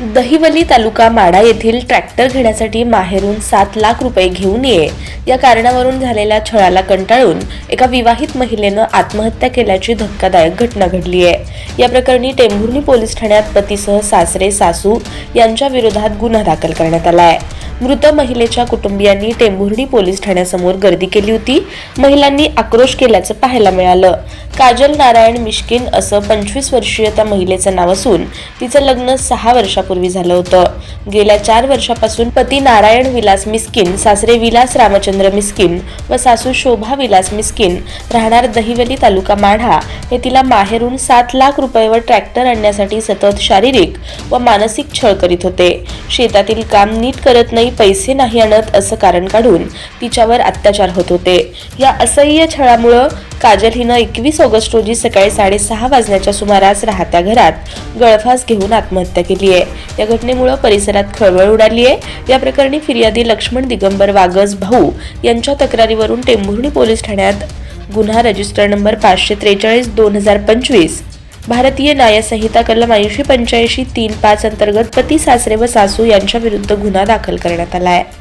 दहिवली तालुका माडा येथील ट्रॅक्टर घेण्यासाठी माहेरून सात लाख रुपये घेऊन ये. या कारणावरून झालेल्या छळाला कंटाळून एका विवाहित महिलेनं आत्महत्या केल्याची धक्कादायक घटना घडली आहे. या प्रकरणी टेंभुर्णी पोलीस ठाण्यात पतीसह सासरे सासू यांच्या विरोधात गुन्हा दाखल करण्यात आला आहे. मृत महिलेच्या कुटुंबियांनी टेंभुर्णी पोलीस ठाण्यासमोर गर्दी केली होती. महिलांनी आक्रोश केल्याचं पाहायला मिळालं. काजल नारायण मिश्किन असं पंचवीस वर्षीय त्या महिलेचं नाव असून तिचं लग्न सहा वर्षापूर्वी झालं होतं. गेल्या चार वर्षापासून पती नारायण विलास मिस्किन सासरे विलास रामचंद्र मिस्किन व सासू शोभा विलास मिस्किन राहणार दहिवली तालुका माढा हे तिला माहेरून सात लाख रुपये व ट्रॅक्टर आणण्यासाठी सतत शारीरिक व मानसिक छळ करीत होते. शेतातील काम नीट करत नाही पैसे नाही आणत असं कारण काढून तिच्यावर अत्याचार होत होते. या असह्य छळामुळं काजल हिनं एकवीस ऑगस्ट रोजी सकाळी साडेसहा वाजण्याच्या सुमारास राहत्या घरात गळफास घेऊन आत्महत्या केली आहे. या घटनेमुळं परिसरात खळबळ उडाली आहे. या प्रकरणी फिर्यादी लक्ष्मण दिगंबर वागज भाऊ यांच्या तक्रारीवरून टेंभुर्णी पोलीस ठाण्यात गुन्हा रजिस्टर नंबर पाचशे त्रेचाळीस दोन हजार पंचवीस. भारतीय न्यायसंहिता कलम ऐंशी पंच्याऐंशी तीन पाच अंतर्गत पती सासरे व सासू यांच्या विरुद्ध गुन्हा दाखल करण्यात आला आहे.